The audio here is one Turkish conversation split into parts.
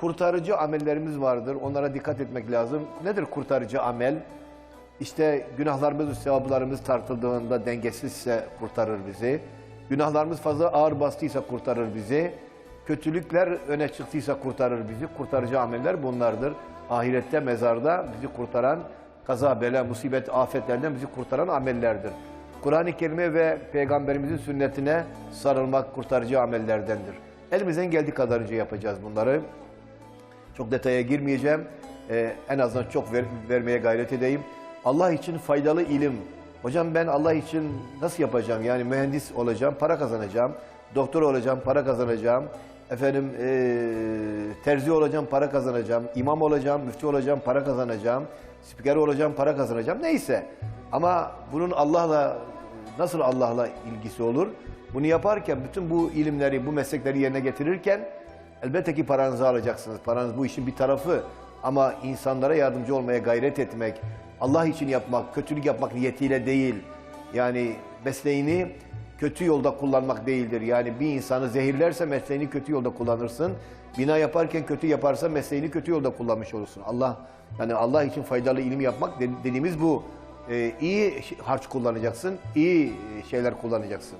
kurtarıcı amellerimiz vardır. Onlara dikkat etmek lazım. Nedir kurtarıcı amel? İşte günahlarımız, sevaplarımız tartıldığında dengesizse kurtarır bizi. Günahlarımız fazla ağır bastıysa kurtarır bizi. Kötülükler öne çıktıysa kurtarır bizi. Kurtarıcı ameller bunlardır. Ahirette, mezarda bizi kurtaran, kaza, bela, musibet, afetlerden bizi kurtaran amellerdir. Kur'an-ı Kerim'e ve Peygamberimizin sünnetine sarılmak kurtarıcı amellerdendir. Elimizden geldiği kadarınca yapacağız bunları. Çok detaya girmeyeceğim. Ee, en azından çok ver- vermeye gayret edeyim. Allah için faydalı ilim. Hocam ben Allah için nasıl yapacağım? Yani mühendis olacağım, para kazanacağım. Doktor olacağım, para kazanacağım. Efendim ee, terzi olacağım, para kazanacağım. İmam olacağım, müftü olacağım, para kazanacağım. Spiker olacağım, para kazanacağım. Neyse. Ama bunun Allah'la nasıl Allah'la ilgisi olur? Bunu yaparken bütün bu ilimleri, bu meslekleri yerine getirirken elbette ki paranızı alacaksınız. Paranız bu işin bir tarafı. Ama insanlara yardımcı olmaya gayret etmek, Allah için yapmak, kötülük yapmak niyetiyle değil. Yani mesleğini kötü yolda kullanmak değildir. Yani bir insanı zehirlerse mesleğini kötü yolda kullanırsın. Bina yaparken kötü yaparsa mesleğini kötü yolda kullanmış olursun. Allah yani Allah için faydalı ilim yapmak de- dediğimiz bu. Ee, iyi harç kullanacaksın, iyi şeyler kullanacaksın.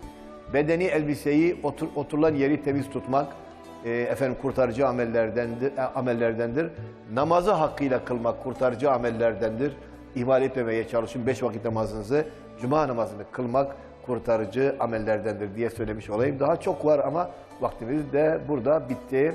Bedeni elbiseyi otur, oturulan yeri temiz tutmak e, efendim kurtarıcı amellerdendir, e, amellerdendir. Namazı hakkıyla kılmak kurtarıcı amellerdendir. İhmal etmemeye çalışın. Beş vakit namazınızı, cuma namazını kılmak kurtarıcı amellerdendir diye söylemiş olayım. Daha çok var ama vaktimiz de burada bitti.